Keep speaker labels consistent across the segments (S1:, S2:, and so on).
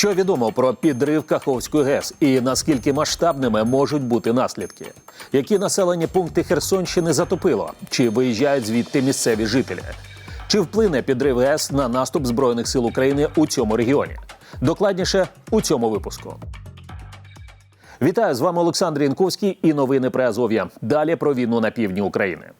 S1: Що відомо про підрив Каховської ГЕС і наскільки масштабними можуть бути наслідки? Які населені пункти Херсонщини затопило? Чи виїжджають звідти місцеві жителі? Чи вплине підрив ГЕС на наступ збройних сил України у цьому регіоні? Докладніше у цьому випуску. Вітаю з вами Олександр Янковський і новини про Азов'я. Далі про війну на півдні України.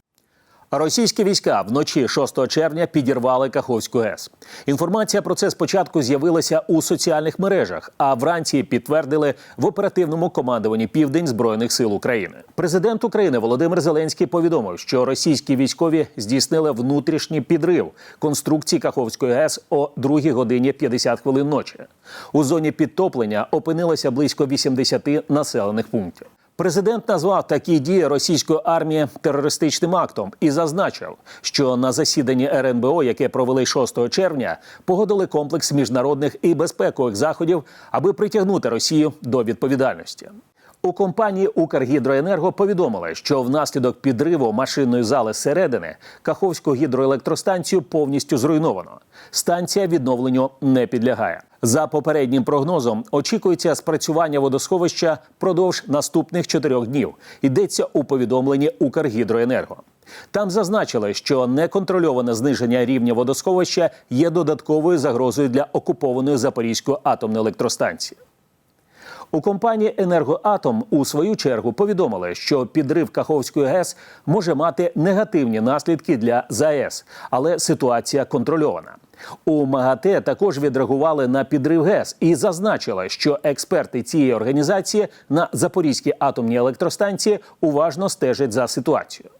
S1: Російські війська вночі 6 червня підірвали Каховську ГЕС. Інформація про це спочатку з'явилася у соціальних мережах, а вранці підтвердили в оперативному командуванні Південь Збройних сил України. Президент України Володимир Зеленський повідомив, що російські військові здійснили внутрішній підрив конструкції Каховської ГЕС о 2 годині 50 хвилин ночі. У зоні підтоплення опинилося близько 80 населених пунктів. Президент назвав такі дії російської армії терористичним актом і зазначив, що на засіданні РНБО, яке провели 6 червня, погодили комплекс міжнародних і безпекових заходів, аби притягнути Росію до відповідальності. У компанії Укргідроенерго повідомили, що внаслідок підриву машинної зали зсередини Каховську гідроелектростанцію повністю зруйновано. Станція відновленню не підлягає. За попереднім прогнозом очікується спрацювання водосховища продовж наступних чотирьох днів. Йдеться у повідомленні Укргідроенерго. Там зазначили, що неконтрольоване зниження рівня водосховища є додатковою загрозою для окупованої Запорізької атомної електростанції. У компанії Енергоатом у свою чергу повідомили, що підрив Каховської ГЕС може мати негативні наслідки для ЗАЕС, але ситуація контрольована. У МАГАТЕ також відреагували на підрив ГЕС і зазначили, що експерти цієї організації на Запорізькій атомній електростанції уважно стежать за ситуацією.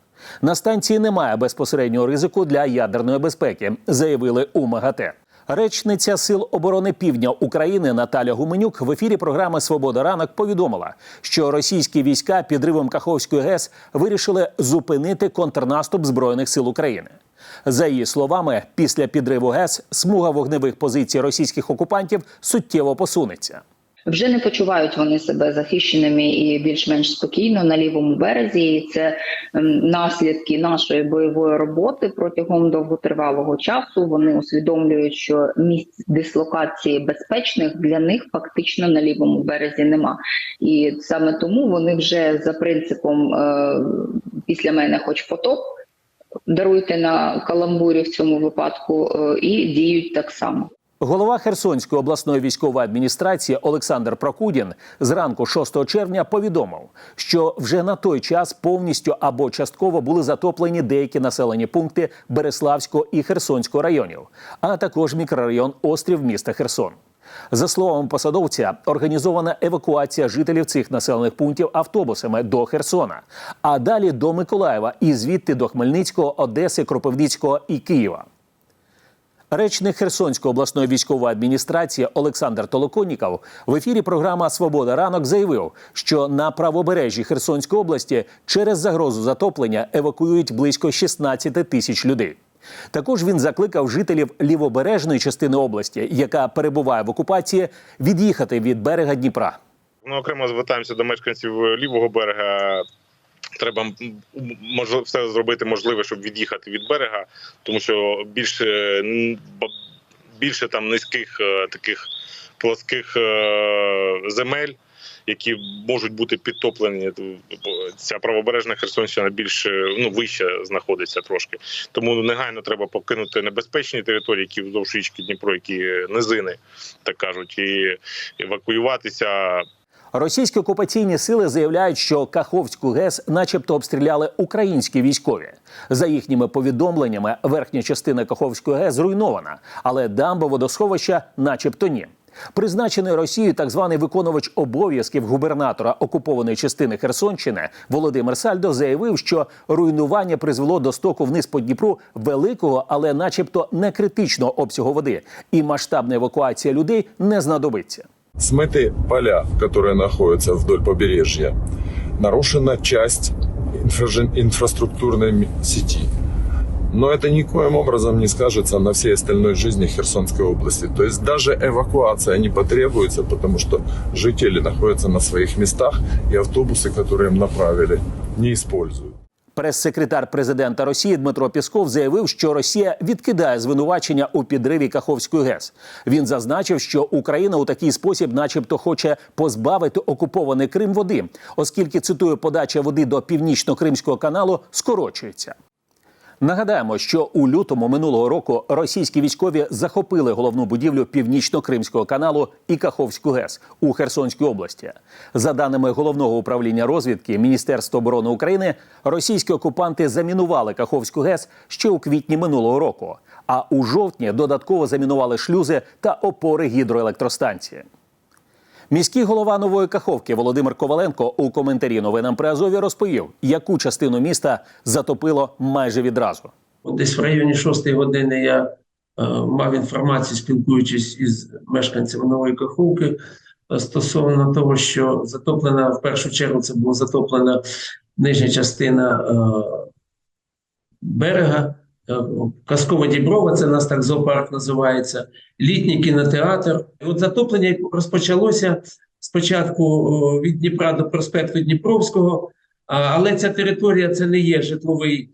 S1: На станції немає безпосереднього ризику для ядерної безпеки, заявили у МАГАТЕ. Речниця Сил оборони Півдня України Наталя Гуменюк в ефірі програми Свобода ранок повідомила, що російські війська підривом Каховської ГЕС вирішили зупинити контрнаступ збройних сил України. За її словами, після підриву ГЕС смуга вогневих позицій російських окупантів суттєво посунеться.
S2: Вже не почувають вони себе захищеними і більш-менш спокійно на лівому березі. І це ем, наслідки нашої бойової роботи протягом довготривалого часу. Вони усвідомлюють, що місць дислокації безпечних для них фактично на лівому березі нема. І саме тому вони вже за принципом е, після мене, хоч потоп. Даруйте на каламбурі в цьому випадку е, і діють так само.
S1: Голова Херсонської обласної військової адміністрації Олександр Прокудін зранку 6 червня повідомив, що вже на той час повністю або частково були затоплені деякі населені пункти Береславського і Херсонського районів, а також мікрорайон Острів міста Херсон. За словами посадовця, організована евакуація жителів цих населених пунктів автобусами до Херсона, а далі до Миколаєва і звідти до Хмельницького, Одеси, Кропивницького і Києва. Речник Херсонської обласної військової адміністрації Олександр Толоконніков в ефірі програма Свобода ранок заявив, що на правобережжі Херсонської області через загрозу затоплення евакуюють близько 16 тисяч людей. Також він закликав жителів лівобережної частини області, яка перебуває в окупації, від'їхати від берега Дніпра.
S3: Ми окремо звертаємося до мешканців лівого берега. Треба можливо все зробити можливе, щоб від'їхати від берега, тому що більше більше там низьких таких плоских земель, які можуть бути підтоплені. Ця правобережна Херсонщина більш ну вище знаходиться трошки. Тому негайно треба покинути небезпечні території, які вздовж річки Дніпро, які низини, так кажуть, і евакуюватися.
S1: Російські окупаційні сили заявляють, що Каховську ГЕС, начебто, обстріляли українські військові. За їхніми повідомленнями, верхня частина Каховської ГЕС зруйнована, але дамба водосховища, начебто, ні. Призначений Росією так званий виконувач обов'язків губернатора окупованої частини Херсонщини Володимир Сальдо заявив, що руйнування призвело до стоку вниз по Дніпру великого, але, начебто, не критичного обсягу води, і масштабна евакуація людей не знадобиться.
S4: Смыты поля, которые находятся вдоль побережья. Нарушена часть инфра- инфраструктурной сети. Но это никоим образом не скажется на всей остальной жизни Херсонской области. То есть даже эвакуация не потребуется, потому что жители находятся на своих местах и автобусы, которые им направили, не используют.
S1: Прес-секретар президента Росії Дмитро Пісков заявив, що Росія відкидає звинувачення у підриві Каховської ГЕС. Він зазначив, що Україна у такий спосіб, начебто, хоче позбавити окупований Крим води, оскільки цитую, подача води до північно-кримського каналу скорочується. Нагадаємо, що у лютому минулого року російські військові захопили головну будівлю північно-кримського каналу і Каховську ГЕС у Херсонській області. За даними головного управління розвідки Міністерства оборони України, російські окупанти замінували Каховську ГЕС ще у квітні минулого року. А у жовтні додатково замінували шлюзи та опори гідроелектростанції. Міський голова нової Каховки Володимир Коваленко у коментарі новинам при Азові розповів, яку частину міста затопило майже відразу.
S5: Десь в районі 6 години я е, мав інформацію, спілкуючись із мешканцями Нової Каховки е, стосовно того, що затоплена в першу чергу це була затоплена нижня частина е, берега. Е, Казкова Діброва, це нас так зоопарк називається, літній кінотеатр. От затоплення розпочалося спочатку від Дніпра до проспекту Дніпровського, але ця територія це не є житловий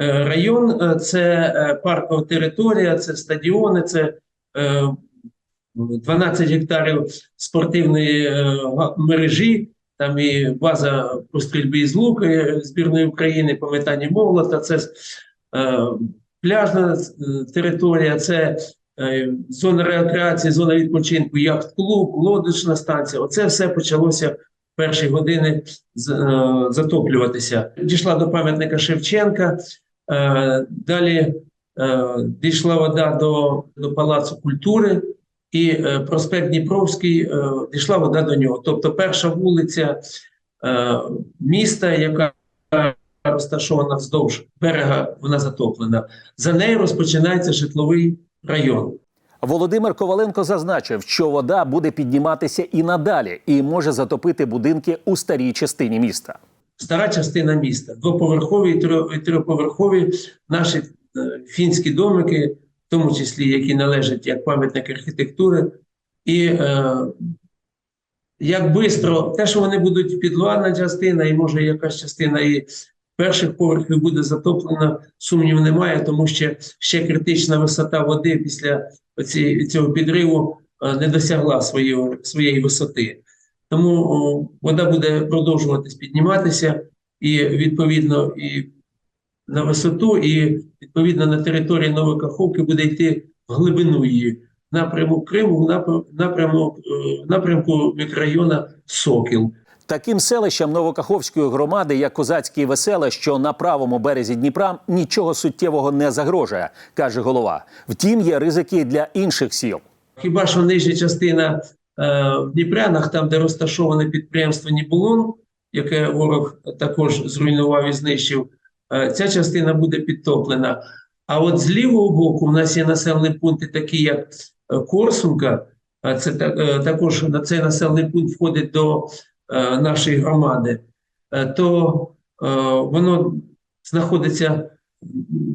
S5: е, район, е, це паркова територія, це стадіони, це е, 12 гектарів спортивної мережі, там і база по стрільбі із луку е, збірної України по метанні молота, це пляжна е, територія, це е, зона рекреації, зона відпочинку, яхт-клуб, лодочна станція. Оце все почалося в перші години е, затоплюватися. Дійшла до пам'ятника Шевченка, далі дійшла вода до, до Палацу культури. І проспект Дніпровський дійшла вода до нього. Тобто перша вулиця міста, яка розташована вздовж берега, вона затоплена. За нею розпочинається житловий район.
S1: Володимир Коваленко зазначив, що вода буде підніматися і надалі, і може затопити будинки у старій частині міста.
S5: Стара частина міста, двоповерхові і трьохповерхові наші е, фінські домики, в тому числі які належать як пам'ятник архітектури. І е, як бистро, те, що вони будуть підвальна частина, і може якась частина і перших поверхів буде затоплена, сумнів немає, тому що ще критична висота води після оці, цього підриву е, не досягла своєї, своєї висоти. Тому о, вода буде продовжуватись підніматися, і відповідно і на висоту, і відповідно на території Нової Каховки буде йти в глибину її напрямок Криму, напрямок, е, напрямку мікрорайона Сокіл.
S1: Таким селищам Новокаховської громади, як Козацьке і Веселе, що на правому березі Дніпра, нічого суттєвого не загрожує, каже голова. Втім, є ризики для інших сіл.
S5: Хіба що нижня частина е, в Дніпрянах, там, де розташоване підприємство Нібулон, яке ворог також зруйнував і знищив, е, ця частина буде підтоплена. А от з лівого боку в нас є населені пункти, такі як е, Корсунка, а це та- е, також на цей населений пункт входить до е, нашої громади, е, то е, воно знаходиться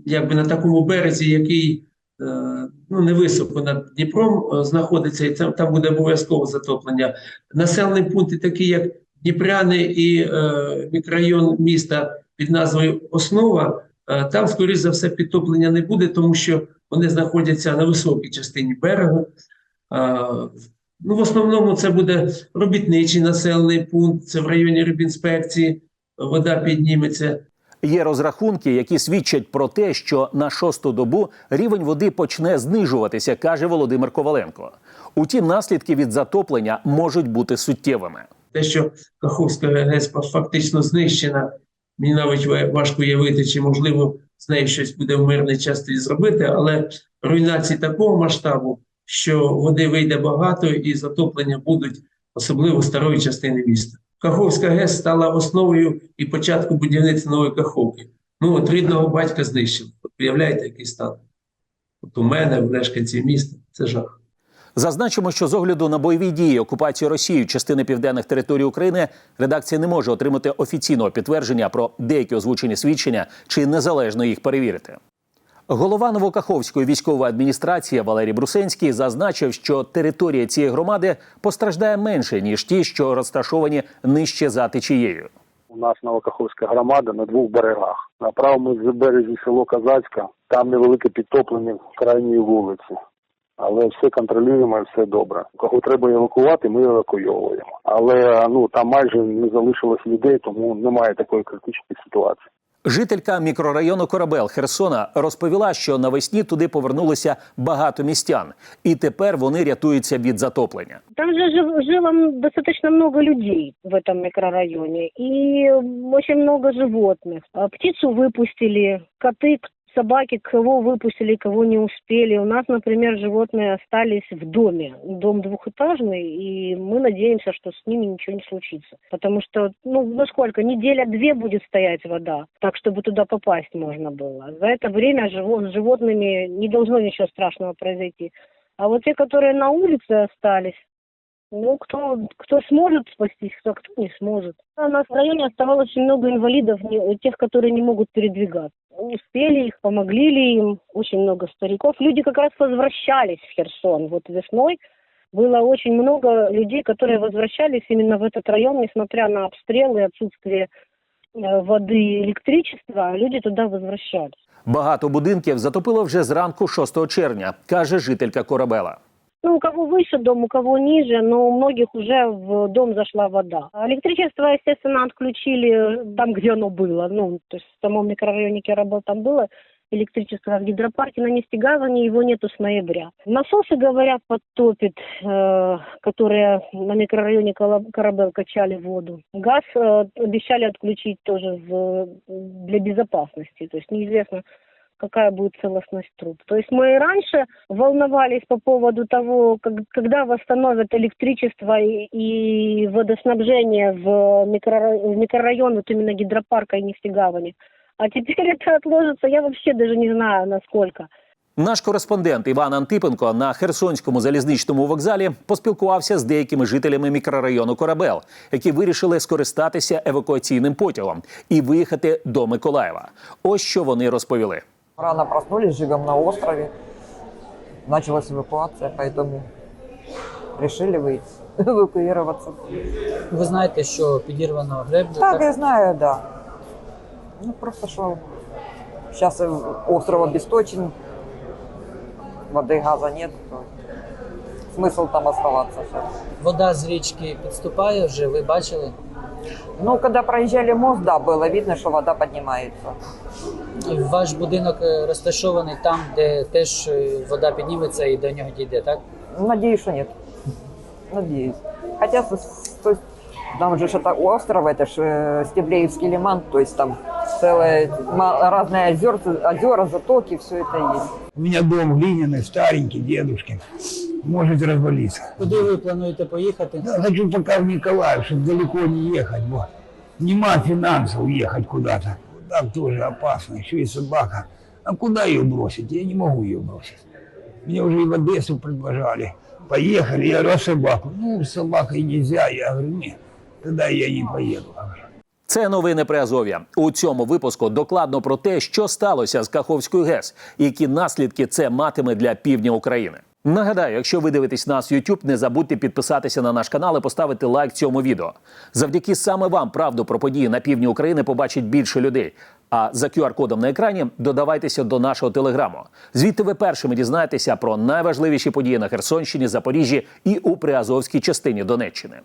S5: якби на такому березі, який е, ну, невисоко над Дніпром е, знаходиться, і там, там буде обов'язково затоплення. Населені пункти, такі як Дніпряни і е, мікрорайон міста під назвою Основа, е, там, скоріш за все, підтоплення не буде, тому що вони знаходяться на високій частині берега. Ну, в основному це буде робітничий населений пункт, це в районі рибінспекції, вода підніметься.
S1: Є розрахунки, які свідчать про те, що на шосту добу рівень води почне знижуватися, каже Володимир Коваленко. Утім, наслідки від затоплення можуть бути суттєвими.
S5: те, що Каховська ГЕС фактично знищена, мені навіть ва- важко уявити, чи можливо з нею щось буде в мирний час зробити, але руйнації такого масштабу, що води вийде багато і затоплення будуть, особливо старої частини міста. Каховська ГЕС стала основою і початку будівництва нової Каховки. Ну, от рідного батька знищив. От уявляєте, який стан? От у мене, в мешканців міста, це жах.
S1: Зазначимо, що з огляду на бойові дії окупацію Росією частини південних територій України редакція не може отримати офіційного підтвердження про деякі озвучені свідчення чи незалежно їх перевірити. Голова Новокаховської військової адміністрації Валерій Брусенський зазначив, що територія цієї громади постраждає менше ніж ті, що розташовані нижче за течією.
S6: У нас Новокаховська громада на двох берегах. На правому березі село Казацька, там невелике підтоплення крайньої вулиці. Але все контролюємо, все добре. Кого треба евакувати, ми евакуйовуємо. Але ну там майже не залишилось людей, тому немає такої критичної ситуації.
S1: Жителька мікрорайону Корабел Херсона розповіла, що навесні туди повернулося багато містян, і тепер вони рятуються від затоплення.
S7: Там же жив- жило м, достаточно много людей в этом микрорайоне и м, очень много животных. А Птицу выпустили, коты, к- собаки, кого выпустили, кого не успели. У нас, например, животные остались в доме. Дом двухэтажный, и мы надеемся, что с ними ничего не случится. Потому что, ну, ну сколько, неделя-две будет стоять вода, так, чтобы туда попасть можно было. За это время с животными не должно ничего страшного произойти. А вот те, которые на улице остались, ну, кто, кто сможет спастись, кто, кто не сможет. У нас в районе оставалось очень много инвалидов, тех, которые не могут передвигаться. Успели их, помогли ли им, очень много стариков. Люди как раз возвращались в Херсон. Вот весной было очень много людей, которые возвращались именно в этот район, несмотря на обстрелы, отсутствие э, воды и электричества, люди туда возвращались.
S1: Багато будинків затопило вже зранку 6 червня, каже жителька Корабела.
S7: Ну, у кого выше дом, у кого ниже, но у многих уже в дом зашла вода. А Электричество, естественно, отключили там, где оно было. Ну, то есть в самом микрорайоне Керабел там было электричество, а в гидропарке на Нефтегазовне его нету с ноября. Насосы, говорят, подтопит, э, которые на микрорайоне Кала- Карабел качали воду. Газ э, обещали отключить тоже в- для безопасности. То есть неизвестно, какая будет целостность труб. То есть мы и раньше волновались по поводу того, как- когда восстановят электричество и, и водоснабжение в, микрора- в микрорайон вот именно гидропарка и нефтегавани. А теперь это отложится, я вообще даже не знаю, насколько.
S1: Наш кореспондент Іван Антипенко на Херсонському залізничному вокзалі поспілкувався з деякими жителями мікрорайону Корабел, які вирішили скористатися евакуаційним потягом і виїхати до Миколаєва. Ось що вони розповіли.
S8: Рано проснулись, живем на острове. Началась эвакуация, поэтому решили выйти, эвакуироваться.
S9: Ви знаєте, що підірвано греблю.
S8: Так, я знаю, да. Ну, просто что сейчас остров обесточен, воды, газа нет. то Смысл там оставаться сейчас.
S9: Вода з річки підступає вже, ви бачили?
S8: Ну, когда проезжали мост, да, было видно, что вода поднимается.
S9: І Ваш будинок е, розташований там, де теж е, вода підніметься і до нього дійде, так?
S8: Надеюсь, что нет. Надеюсь. Хотя с- с- то есть, там же ж это остров, это же э, Стеблеевский лиман, то есть там целые ма- разные озер, озера, затоки, все это есть.
S10: У меня дом глиняный, старенький, дедушкин. Может развалиться.
S9: Куди ви плануєте поїхати?
S10: Да, хочу пока в Николаев, чтобы далеко не ехать. Вот. Нема финансов ехать куда-то. Так тоже опасно. Еще и собака. А куда ее бросить? Я не могу ее бросить. Мне уже и в Одессу предложили. Поехали. Я говорю, а собаку? Ну, с собакой нельзя. Я говорю, нет, тогда я не поеду.
S1: Це новини при Азов'я. У цьому випуску докладно про те, що сталося з Каховською ГЕС, які наслідки це матиме для півдня України. Нагадаю, якщо ви дивитесь нас YouTube, не забудьте підписатися на наш канал і поставити лайк цьому відео. Завдяки саме вам правду про події на півдні України побачить більше людей. А за QR-кодом на екрані додавайтеся до нашого телеграму. Звідти ви першими дізнаєтеся про найважливіші події на Херсонщині, Запоріжжі і у Приазовській частині Донеччини.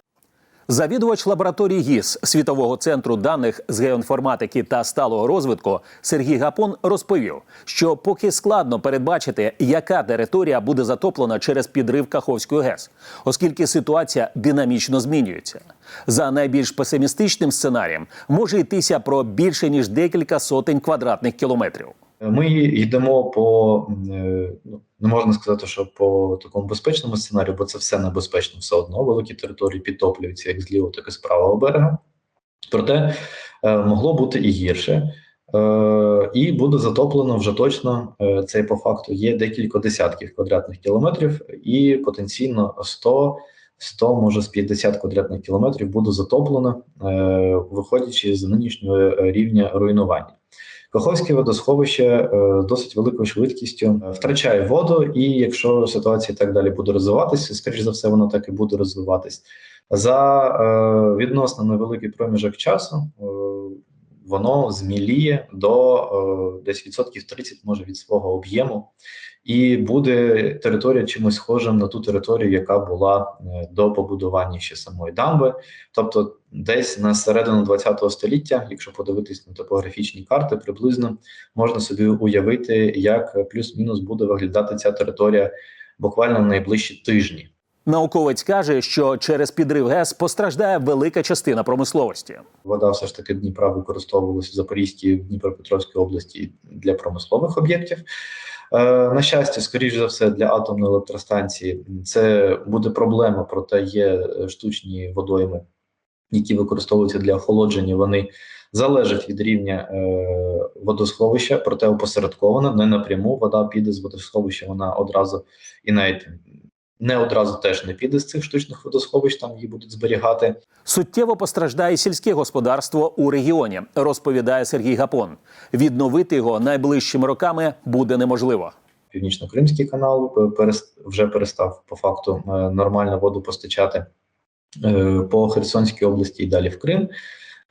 S1: Завідувач лабораторії ГІС світового центру даних з геоінформатики та сталого розвитку Сергій Гапон розповів, що поки складно передбачити, яка територія буде затоплена через підрив Каховської ГЕС, оскільки ситуація динамічно змінюється. За найбільш песимістичним сценарієм може йтися про більше ніж декілька сотень квадратних кілометрів.
S11: Ми йдемо по е, ну, не можна сказати, що по такому безпечному сценарію, бо це все небезпечно все одно. Великі території підтоплюються як з лівого, так і з правого берега. Проте е, могло бути і гірше, е, і буде затоплено вже точно. Це по факту є декілька десятків квадратних кілометрів, і потенційно 100, 100, може з 50 квадратних кілометрів буде затоплено, виходячи з нинішнього рівня руйнування. Каховське водосховище з досить великою швидкістю е, втрачає воду, і якщо ситуація так далі буде розвиватися, скоріш за все, воно так і буде розвиватись. За е, відносно невеликий проміжок часу е, воно зміліє до е, десь відсотків 30, може від свого об'єму, і буде територія чимось схожим на ту територію, яка була е, до побудування ще самої дамби. Тобто, десь на середину 20 століття, якщо подивитись на топографічні карти, приблизно можна собі уявити, як плюс-мінус буде виглядати ця територія буквально в найближчі тижні.
S1: Науковець каже, що через підрив ГЕС постраждає велика частина промисловості.
S11: Вода все ж таки Дніпра використовувалася в Запорізькій Дніпропетровській області для промислових об'єктів. Е, на щастя, скоріш за все, для атомної електростанції це буде проблема, проте є е, штучні водойми, які використовуються для охолодження. Вони залежать від рівня е, водосховища, проте опосередковано, не напряму. Вода піде з водосховища, вона одразу і навіть не одразу теж не піде з цих штучних водосховищ, там її будуть зберігати.
S1: Суттєво постраждає сільське господарство у регіоні, розповідає Сергій Гапон. Відновити його найближчими роками буде неможливо.
S11: Північно-Кримський канал вже перестав по факту е, нормально воду постачати е, по Херсонській області і далі в Крим.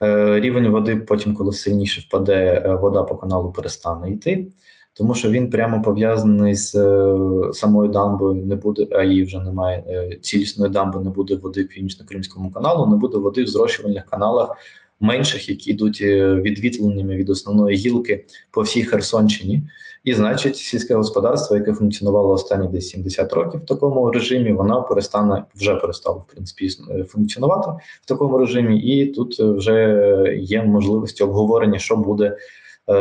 S11: Е, Рівень води потім, коли сильніше впаде, вода по каналу перестане йти, тому що він прямо пов'язаний з е, самою дамбою. Не буде, а її вже немає е, цілісної дамби, не буде води в північно-кримському каналу, не буде води в зрошувальних каналах менших, які йдуть е, відвітленнями від основної гілки по всій Херсонщині. І значить, сільське господарство, яке функціонувало останні десь 70 років в такому режимі, воно перестане вже перестало в принципі функціонувати в такому режимі, і тут вже є можливості обговорення, що буде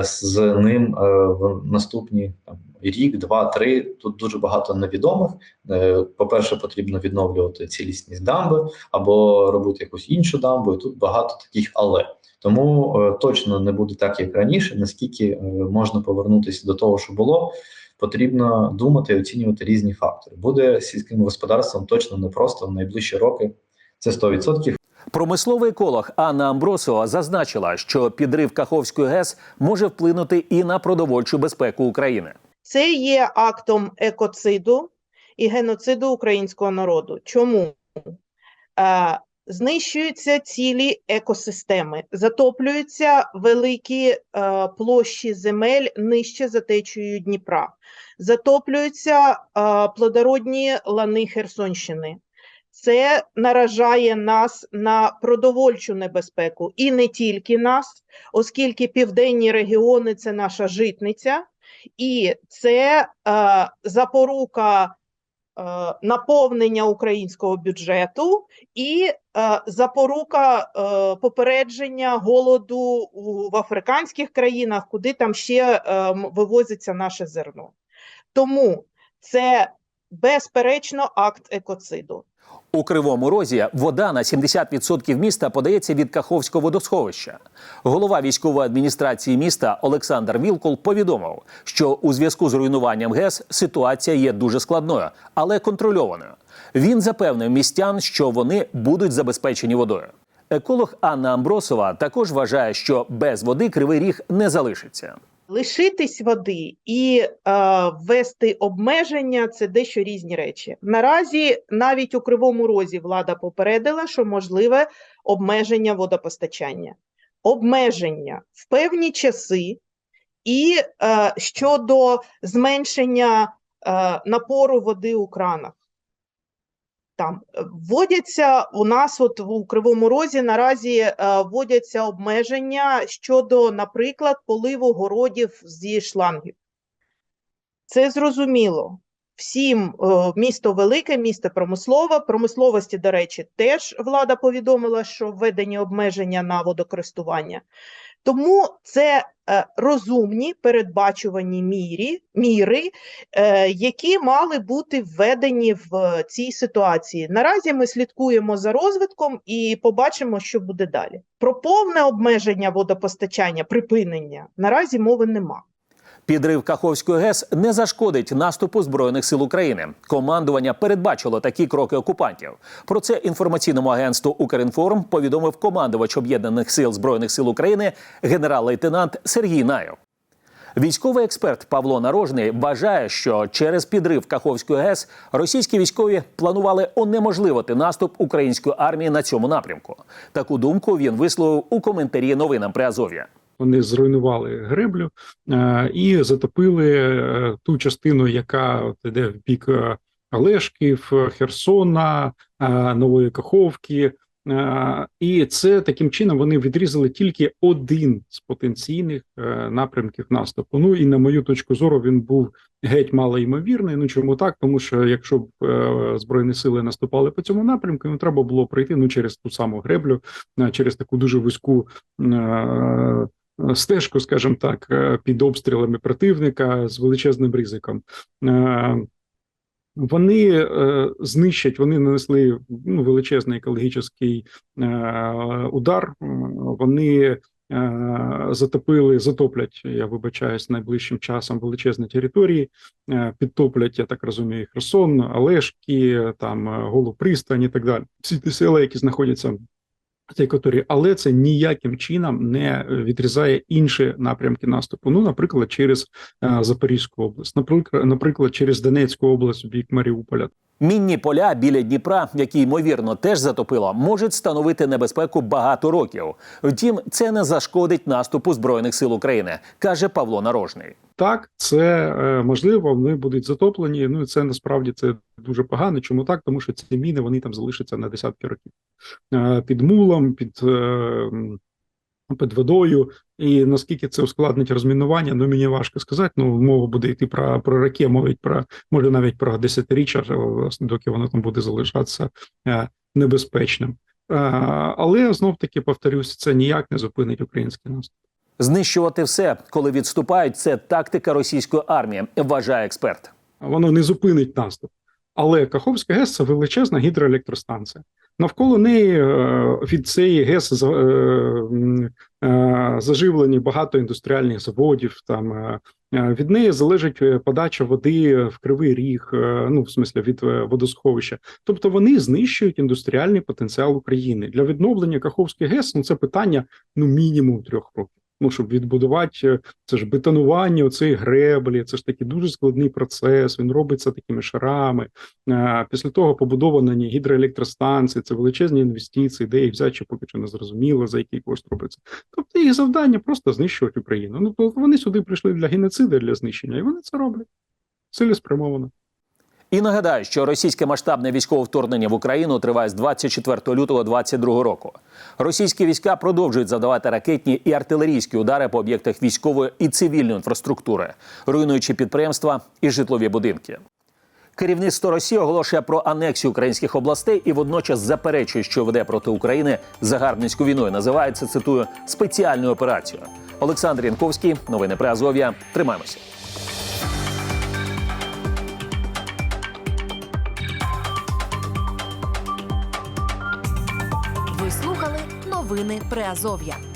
S11: з ним е, в наступні там, рік, два, три. Тут дуже багато невідомих. Е, По-перше, потрібно відновлювати цілісність дамби або робити якусь іншу дамбу. І тут багато таких але. Тому е, точно не буде так, як раніше. Наскільки е, можна повернутися до того, що було, потрібно думати і оцінювати різні фактори. Буде сільським господарством точно непросто в найближчі роки. Це 100%.
S1: Промисловий еколог Анна Амбросова зазначила, що підрив Каховської ГЕС може вплинути і на продовольчу безпеку України.
S12: Це є актом екоциду і геноциду українського народу. Чому? Е, знищуються цілі екосистеми, затоплюються великі е, площі земель нижче за течією Дніпра, затоплюються е, плодородні лани Херсонщини. Це наражає нас на продовольчу небезпеку і не тільки нас, оскільки південні регіони це наша житниця, і це е, запорука е, наповнення українського бюджету і е, запорука е, попередження голоду у, в африканських країнах, куди там ще е, вивозиться наше зерно. Тому це безперечно акт екоциду.
S1: У Кривому Розі вода на 70% міста подається від Каховського водосховища. Голова військової адміністрації міста Олександр Вілкул повідомив, що у зв'язку з руйнуванням ГЕС ситуація є дуже складною, але контрольованою. Він запевнив містян, що вони будуть забезпечені водою. Еколог Анна Амбросова також вважає, що без води кривий ріг не залишиться.
S12: Лишитись води і е, ввести обмеження це дещо різні речі. Наразі навіть у Кривому Розі влада попередила, що можливе обмеження водопостачання. Обмеження в певні часи і е, щодо зменшення е, напору води у кранах. Там е, вводяться у нас, от у Кривому Розі наразі е, вводяться обмеження щодо, наприклад, поливу городів зі шлангів. Це зрозуміло. Всім е, місто велике, місто промислове. Промисловості, до речі, теж влада повідомила, що введені обмеження на водокористування. Тому це розумні передбачувані мірі, міри, е, які мали бути введені в е, цій ситуації. Наразі ми слідкуємо за розвитком і побачимо, що буде далі. Про повне обмеження водопостачання, припинення наразі мови нема.
S1: Підрив Каховської ГЕС не зашкодить наступу збройних сил України. Командування передбачило такі кроки окупантів. Про це інформаційному агентству Укрінформ повідомив командувач об'єднаних сил збройних сил України генерал-лейтенант Сергій Наєв. Військовий експерт Павло Нарожний вважає, що через підрив Каховської ГЕС російські військові планували унеможливити наступ української армії на цьому напрямку. Таку думку він висловив у коментарі новинам при Азов'я.
S13: Вони зруйнували греблю е, і затопили е, ту частину, яка от іде в бік е, Олешків, Херсона, Нової Каховки. І це таким чином вони відрізали тільки один з потенційних напрямків наступу. Ну і на мою точку зору, він був геть малоймовірний. Ну чому так? Тому що якщо б збройні сили наступали по цьому напрямку, ну треба було пройти ну через ту саму греблю, через таку дуже вузьку. Е, Стежку, скажімо так, е, під обстрілами противника з величезним ризиком. Е, Вони е, знищать, вони нанесли ну, величезний екологічний е, удар. Вони е, затопили, затоплять, я вибачаюсь, найближчим часом величезні території, е, підтоплять, я так розумію, Херсон, Олешки, там Голу пристань і так далі. Всі ті села, які знаходяться території, але це ніяким чином не відрізає інші напрямки наступу. Ну, наприклад, через е, Запорізьку область, наприклад, наприклад, через Донецьку область в бік Маріуполя.
S1: Мінні поля біля Дніпра, які ймовірно теж затопило, можуть становити небезпеку багато років. Втім, це не зашкодить наступу збройних сил України, каже Павло Нарожний.
S13: Так, це е, можливо, вони будуть затоплені. Ну і це насправді це дуже погано. Чому так? Тому що ці міни вони там залишаться на десятки років Е, під мулом, під, е, під водою. І наскільки це ускладнить розмінування, ну мені важко сказати. Ну мова буде йти про, про роки, мовить про може навіть про десятиріччя, е, власне, доки воно там буде залишатися е, небезпечним. Е, але знов таки повторюсь, це ніяк не зупинить український наступ.
S1: Знищувати все, коли відступають, це тактика російської армії, вважає експерт.
S13: воно не зупинить наступ. Але Каховська ГЕС це величезна гідроелектростанція. Навколо неї е, від цієї ГЕС е, е, заживлені багато індустріальних заводів. Там від неї залежить подача води в кривий ріг, ну в смислі від водосховища. Тобто вони знищують індустріальний потенціал України для відновлення Каховської ГЕС. Ну це питання ну мінімум трьох років. Ну щоб відбудувати е, це ж бетонування оцеї греблі, це ж такий дуже складний процес. Він робиться такими шарами. Е, Після того побудовані гідроелектростанції, це величезні інвестиції, де їх взяти, поки що не зрозуміло, за який кошт робиться. Тобто їх завдання просто знищувати Україну. Ну то вони сюди прийшли для геноциду, для знищення, і вони це роблять цілеспрямовано.
S1: І нагадаю, що російське масштабне військове вторгнення в Україну триває з 24 лютого 2022 року. Російські війська продовжують завдавати ракетні і артилерійські удари по об'єктах військової і цивільної інфраструктури, руйнуючи підприємства і житлові будинки. Керівництво Росії оголошує про анексію українських областей і водночас заперечує, що веде проти України загарбницьку війну. І Називає це цитую спеціальною операцією. Олександр Янковський, новини при Азов'я. Тримаємося.
S14: Новини Приазов'я.